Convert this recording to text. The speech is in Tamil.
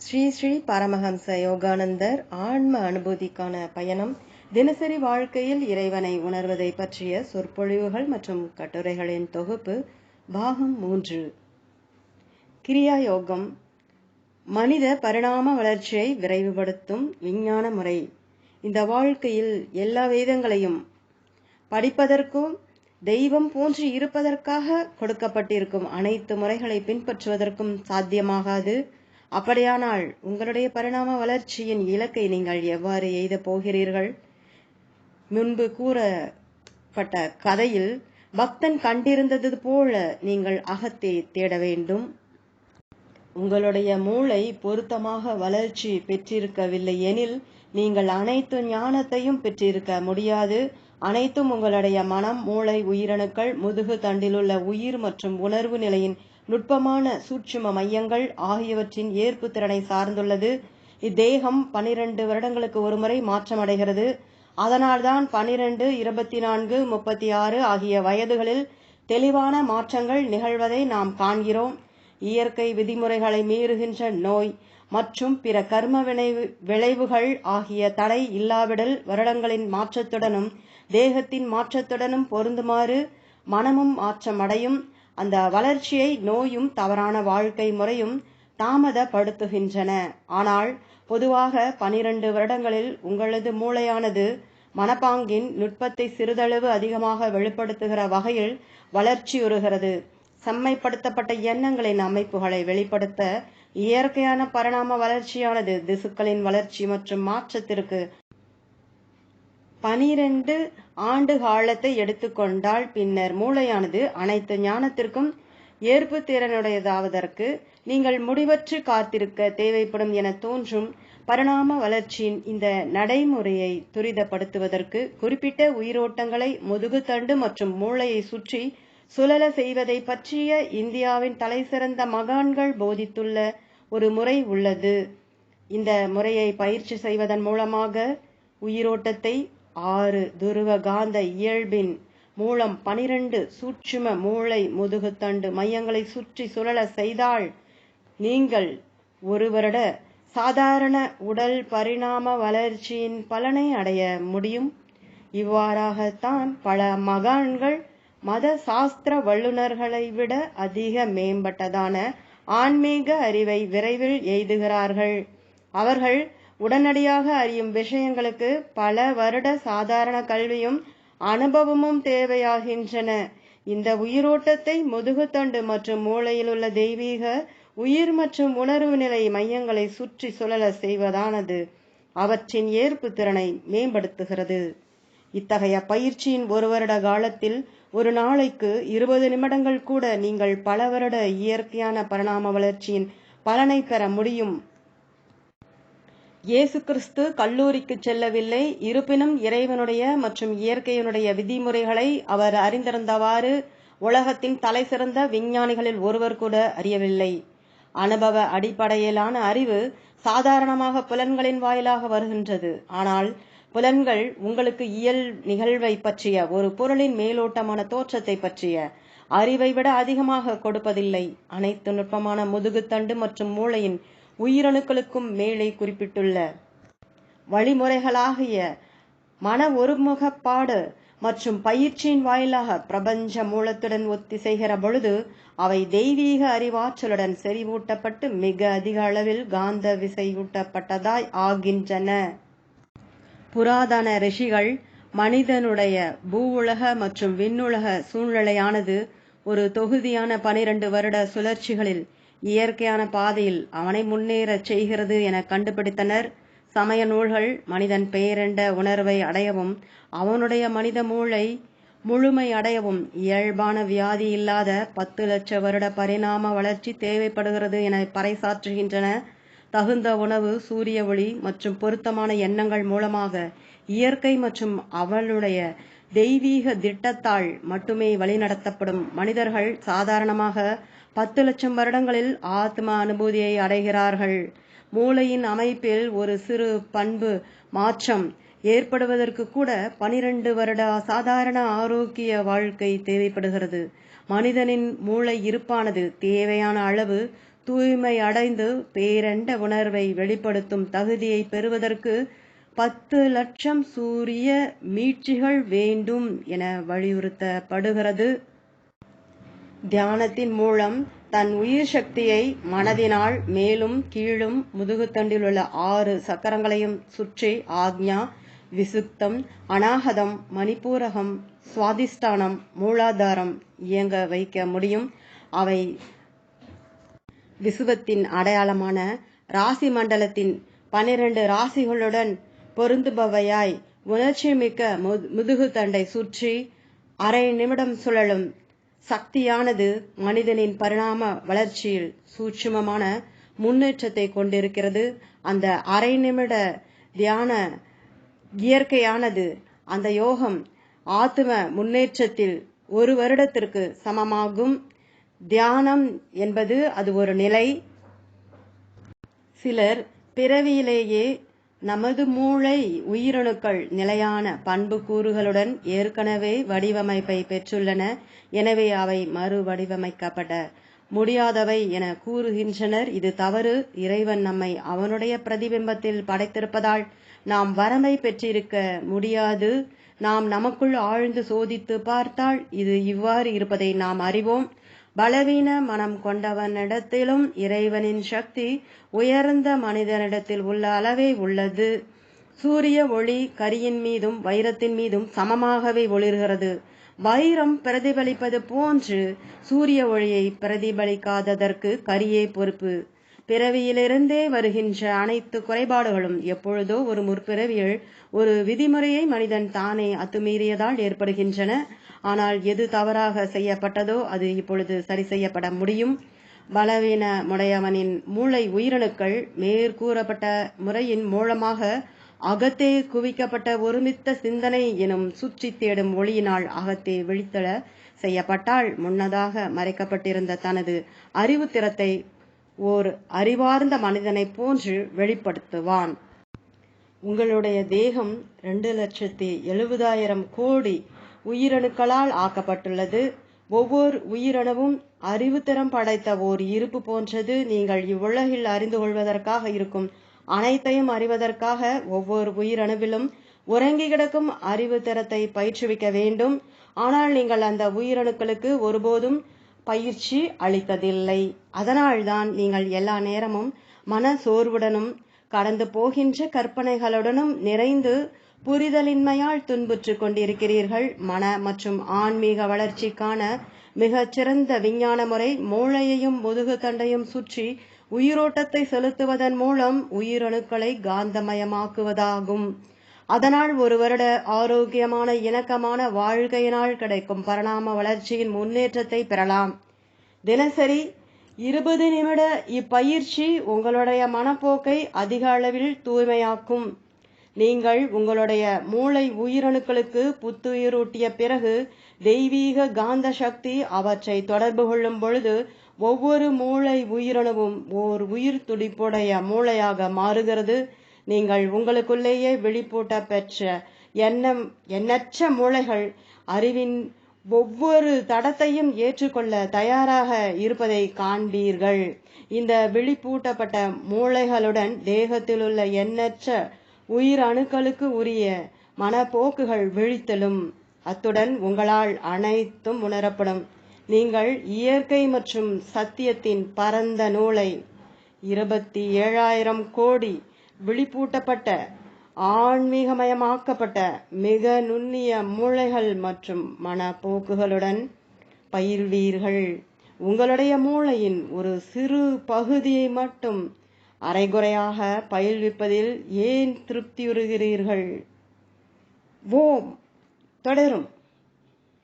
ஸ்ரீ ஸ்ரீ பரமஹம்ச யோகானந்தர் ஆன்ம அனுபூதிக்கான பயணம் தினசரி வாழ்க்கையில் இறைவனை உணர்வதை பற்றிய சொற்பொழிவுகள் மற்றும் கட்டுரைகளின் தொகுப்பு பாகம் மூன்று. கிரியா யோகம். மனித பரிணாம வளர்ச்சியை விரைவுபடுத்தும் விஞ்ஞான முறை. இந்த வாழ்க்கையில் எல்லா வேதங்களையும் படிப்பதற்கும் தெய்வம் போன்று இருப்பதற்காக கொடுக்கப்பட்டிருக்கும் அனைத்து முறைகளை பின்பற்றுவதற்கும் சாத்தியமாகாது. அப்படியானால் உங்களுடைய பரிணாம வளர்ச்சியின் இலக்கை நீங்கள் எவ்வாறு எய்த போகிறீர்கள்? முன்பு கூறப்பட்ட கதையில் பக்தன் கண்டிருந்தது போல நீங்கள் அகத்தை தேட வேண்டும். உங்களுடைய மூளை பொருத்தமாக வளர்ச்சி பெற்றிருக்கவில்லை எனில் நீங்கள் அனைத்து ஞானத்தையும் பெற்றிருக்க முடியாது. அனைத்தும் உங்களுடைய மனம் மூளை உயிரணுக்கள் முதுகு தண்டிலுள்ள உயிர் மற்றும் உணர்வு நிலையின் நுட்பமான சூட்சும மையங்கள் ஆகியவற்றின் ஏற்பு திறனை சார்ந்துள்ளது. இத்தேகம் பனிரெண்டு வருடங்களுக்கு ஒருமுறை மாற்றமடைகிறது. அதனால்தான் பனிரெண்டு இருபத்தி நான்கு முப்பத்தி ஆறு ஆகிய வயதுகளில் தெளிவான மாற்றங்கள் நிகழ்வதை நாம் காண்கிறோம். இயற்கை விதிமுறைகளை மீறுகின்ற நோய் மற்றும் பிற கர்ம விளைவு விளைவுகள் ஆகிய தடை இல்லாவிடல் வருடங்களின் மாற்றத்துடனும் தேகத்தின் மாற்றத்துடனும் பொருந்துமாறு மனமும் மாற்றமடையும். அந்த வளர்ச்சியை நோயும் தவறான வாழ்க்கை முறையும் தாமதப்படுத்துகின்றன. ஆனால் பொதுவாக பனிரெண்டு வருடங்களில் உங்களது மூளையானது மனப்பாங்கின் நுட்பத்தை சிறிதளவு அதிகமாக வெளிப்படுத்துகிற வகையில் வளர்ச்சியுறுகிறது செம்மைப்படுத்தப்பட்ட எண்ணங்களின் அமைப்புகளை வெளிப்படுத்த இயற்கையான பரிணாம வளர்ச்சியானது திசுக்களின் வளர்ச்சி மற்றும் மாற்றத்திற்கு பனிரெண்டு ஆண்டு காலத்தை எடுத்துக்கொண்டால் பின்னர் மூளையானது அனைத்து ஞானத்திற்கும் ஏற்பு திறனுடையதாவதற்கு நீங்கள் முடிவற்று காத்திருக்க தேவைப்படும் என தோன்றும் பரிணாம வளர்ச்சியின் இந்த நடைமுறையை துரிதப்படுத்துவதற்கு குறிப்பிட்ட உயிரோட்டங்களை முதுகுத்தண்டு மற்றும் மூளையை சுற்றி சுழல செய்வதை பற்றிய இந்தியாவின் தலைசிறந்த மகான்கள் போதித்துள்ள ஒரு முறை உள்ளது. இந்த முறையை பயிற்சி செய்வதன் மூலமாக உயிரோட்டத்தை ஆறு துருவ காந்த இயல்பின் மூலம் பனிரெண்டு சூட்சும மூளை முதுகுத்தண்டு மையங்களை சுற்றி சுழல செய்தால் நீங்கள் ஒரு வருட சாதாரண உடல் பரிணாம வளர்ச்சியின் பலனை அடைய முடியும். இவ்வாறாகத்தான் பல மகான்கள் மத சாஸ்திர வல்லுநர்களை விட அதிக மேம்பட்டதான ஆன்மீக அறிவை விரைவில் எய்துகிறார்கள். அவர்கள் உடனடியாக அறியும் விஷயங்களுக்கு பல வருட சாதாரண கல்வியும் அனுபவமும் தேவையாகின்றன. இந்த உயிரோட்டத்தை முதுகுத்தண்டு மற்றும் மூளையில் உள்ள தெய்வீக உயிர் மற்றும் உணர்வு நிலை மையங்களை சுற்றி சுழல செய்வதானது அவற்றின் ஏற்பு திறனை மேம்படுத்துகிறது. இத்தகைய பயிற்சியின் ஒரு வருட காலத்தில் ஒரு நாளைக்கு இருபது நிமிடங்கள் கூட நீங்கள் பல வருட இயற்கையான பரிணாம வளர்ச்சியின் பலனை பெற முடியும். இயேசு கிறிஸ்து கல்லூரிக்கு செல்லவில்லை. இருப்பினும் இறைவனுடைய மற்றும் இயற்கையினுடைய விதிமுறைகளை அவர் அறிந்திருந்தவாறு உலகத்தின் தலை சிறந்த விஞ்ஞானிகளில் ஒருவர் கூட அறியவில்லை. அனுபவ அடிப்படையிலான அறிவு சாதாரணமாக புலன்களின் வாயிலாக வருகின்றது. ஆனால் புலன்கள் உங்களுக்கு இயல் நிகழ்வை பற்றிய ஒரு பொருளின் மேலோட்டமான தோற்றத்தை பற்றிய அறிவை விட அதிகமாக கொடுப்பதில்லை. அனைத்து நுட்பமான முதுகுத்தண்டு மற்றும் மூளையின் உயிரணுக்களுக்கும் மேலே குறிப்பிட்டுள்ள வழிமுறைகளாகிய மன ஒருமுகப்பாடு மற்றும் பயிற்சியின் வாயிலாக பிரபஞ்ச மூலத்துடன் ஒத்திசைகிற பொழுது அவை தெய்வீக அறிவாற்றலுடன் செறிவூட்டப்பட்டு மிக அதிக அளவில் காந்த விசையூட்டப்பட்டதாய் ஆகின்றன. புராதன ரிஷிகள் மனிதனுடைய பூவுலக மற்றும் விண்ணுலக சூழ்நிலையானது ஒரு தொகுதியான பனிரெண்டு வருட சுழற்சிகளில் இயற்கையான பாதையில் அவனை முன்னேறச் செய்கிறது என கண்டுபிடித்தனர். சமய நூல்கள் மனிதன் பெயரெண்ட உணர்வை அடையவும் அவனுடைய மனித மூளை முழுமை அடையவும் இயல்பான வியாதி இல்லாத பத்து லட்ச வருட பரிணாம வளர்ச்சி தேவைப்படுகிறது என பறைசாற்றுகின்றன. தகுந்த உணவு சூரிய ஒளி மற்றும் பொருத்தமான எண்ணங்கள் மூலமாக இயற்கை மற்றும் அவளுடைய தெய்வீக திட்டத்தால் மட்டுமே வழிநடத்தப்படும் மனிதர்கள் சாதாரணமாக பத்து லட்சம் வருடங்களில் ஆத்ம அனுபூதியை அடைகிறார்கள். மூளையின் அமைப்பில் ஒரு சிறு பண்பு மாற்றம் ஏற்படுவதற்கு கூட பனிரெண்டு வருட சாதாரண ஆரோக்கிய வாழ்க்கை தேவைப்படுகிறது. மனிதனின் மூளை இருப்பானது தேவையான அளவு தூய்மை அடைந்து பேரண்ட உணர்வை வெளிப்படுத்தும் தகுதியை பெறுவதற்கு பத்து லட்சம் சூரிய மீட்சிகள் வேண்டும் என வலியுறுத்தப்படுகிறது. தியானத்தின் மூலம் தன் உயிர் சக்தியை மனதினால் மேலும் கீழும் முதுகுத்தண்டில் உள்ள ஆறு சக்கரங்களையும் சுற்றி ஆக்ஞா விசுத்தம் அனாகதம் மணிப்பூரகம் சுவாதிஷ்டானம் மூலாதாரம் இயங்க வைக்க முடியும். அவை விசுவத்தின் அடையாளமான ராசி மண்டலத்தின் பனிரெண்டு ராசிகளுடன் பொருந்துபவையாய். உணர்ச்சிமிக்க முதுகு தண்டை சுற்றி அரை நிமிடம் சுழலும் சக்தியானது மனிதனின் பரிணாம வளர்ச்சியில் சூட்சுமமான முன்னேற்றத்தை கொண்டிருக்கிறது. அந்த அரை நிமிட தியான இயற்கையானது அந்த யோகம் ஆத்ம முன்னேற்றத்தில் ஒரு வருடத்திற்கு சமமாகும். தியானம் என்பது அது ஒரு நிலை. சிலர் பிறவியிலேயே நமது மூளை உயிரணுக்கள் நிலையான பண்புக்கூறுகளுடன் ஏற்கனவே வடிவமைப்பை பெற்றுள்ளன. எனவே அவை மறுவடிவமைக்கப்பட முடியாதவை என கூறுகின்றனர். இது தவறு. இறைவன் நம்மை அவனுடைய பிரதிபிம்பத்தில் படைத்திருப்பதால் நாம் வரமை பெற்றிருக்க முடியாது. நாம் நமக்குள் ஆழ்ந்து சோதித்து பார்த்தால் இது இவ்வாறு இருப்பதை நாம் அறிவோம். பலவீன மனம் கொண்டவனிடத்திலும் இறைவனின் சக்தி உயர்ந்த மனிதனிடத்தில் உள்ள அளவே உள்ளது. சூரிய ஒளி கரியின் மீதும் வைரத்தின் மீதும் சமமாகவே ஒளிர்கிறது. வைரம் பிரதிபலிப்பது போன்று சூரிய ஒளியை பிரதிபலிக்காததற்கு கரியே பொறுப்பு. பிறவியிலிருந்தே வருகின்ற அனைத்து குறைபாடுகளும் எப்பொழுதோ ஒரு முற்பிறவியில் ஒரு விதிமுறையை மனிதன் தானே அத்துமீறியதால் ஏற்படுகின்றன. ஆனால் எது தவறாக செய்யப்பட்டதோ அது இப்பொழுது சரி செய்யப்பட முடியும். பலவீன முடையவனின் மூளை உயிரணுக்கள் மேற்கூறப்பட்ட முறையின் மூலமாக அகத்தே குவிக்கப்பட்ட ஒருமித்த சிந்தனை எனும் சுற்றி தேடும் ஒளியினால் அகத்தே விழித்தள செய்யப்பட்டால் முன்னதாக மறைக்கப்பட்டிருந்த தனது அறிவுத்திறத்தை ஓர் அறிவார்ந்த மனிதனைப் போன்று வெளிப்படுத்துவான். உங்களுடைய தேகம் ரெண்டு லட்சத்தி எழுபதாயிரம் கோடி உயிரணுக்களால் ஆக்கப்பட்டுள்ளது. ஒவ்வொரு உயிரணுவும் அறிவுத்திறம் படைத்த ஓர் இருப்பு போன்றது. நீங்கள் இவ்வுலகில் அறிந்து கொள்வதற்காக இருக்கும் அனைத்தையும் அறிவதற்காக ஒவ்வொரு உயிரணுவிலும் உறங்கி கிடக்கும் அறிவு திறத்தை பயிற்றுவிக்க வேண்டும். ஆனால் நீங்கள் அந்த உயிரணுக்களுக்கு ஒருபோதும் பயிற்சி அளித்ததில்லை. அதனால்தான் நீங்கள் எல்லா நேரமும் மன சோர்வுடனும் கடந்து போகின்ற கற்பனைகளுடனும் நிறைந்து புரிதலின்மையால் துன்புற்று கொண்டிருக்கிறீர்கள். மன மற்றும் ஆன்மீக வளர்ச்சிக்கான மிகச் சிறந்த விஞ்ஞான முறை மூளையையும் முதுகு தண்டையும் சுற்றி உயிரோட்டத்தை செலுத்துவதன் மூலம் உயிரணுக்களை காந்தமயமாக்குவதாகும். அதனால் ஒரு வருட ஆரோக்கியமான இணக்கமான வாழ்க்கையினால் கிடைக்கும் பரிணாம வளர்ச்சியின் முன்னேற்றத்தை பெறலாம். தினசரி இருபது நிமிட இப்பயிற்சி உங்களுடைய மனப்போக்கை அதிக அளவில் தூய்மையாக்கும். நீங்கள் உங்களுடைய மூளை உயிரணுக்களுக்கு புத்துயிரூட்டிய பிறகு தெய்வீக காந்த சக்தி அவற்றை தொடர்பு கொள்ளும் பொழுது ஒவ்வொரு மூளை உயிரணுவும் ஓர் உயிர் துடிப்புடைய மூளையாக மாறுகிறது. நீங்கள் உங்களுக்குள்ளேயே வெளிப்பூட்ட பெற்ற எண்ணம் எண்ணற்ற மூளைகள் அறிவின் ஒவ்வொரு தடத்தையும் ஏற்றுக்கொள்ள தயாராக இருப்பதை காண்பீர்கள். இந்த விழிப்பூட்டப்பட்ட மூளைகளுடன் தேகத்தில் உள்ள எண்ணற்ற உயிர் அணுக்களுக்கு உரிய மனப்போக்குகள் விழித்தலும். அத்துடன் உங்களால் அனைத்தும் உணரப்படும். நீங்கள் இயற்கை மற்றும் சத்தியத்தின் பரந்த நூலை இருபத்தி ஏழாயிரம் கோடி விழிப்பூட்டப்பட்ட ஆன்மீகமயமாக்கப்பட்ட மிக நுண்ணிய மூளைகள் மற்றும் மனப்போக்குகளுடன் பயில்வீர்கள். உங்களுடைய மூளையின் ஒரு சிறு பகுதியை மட்டும் அரைகுறையாக பயில்விப்பதில் ஏன் திருப்தியுறுகிறீர்கள் ஓம். தொடரும்.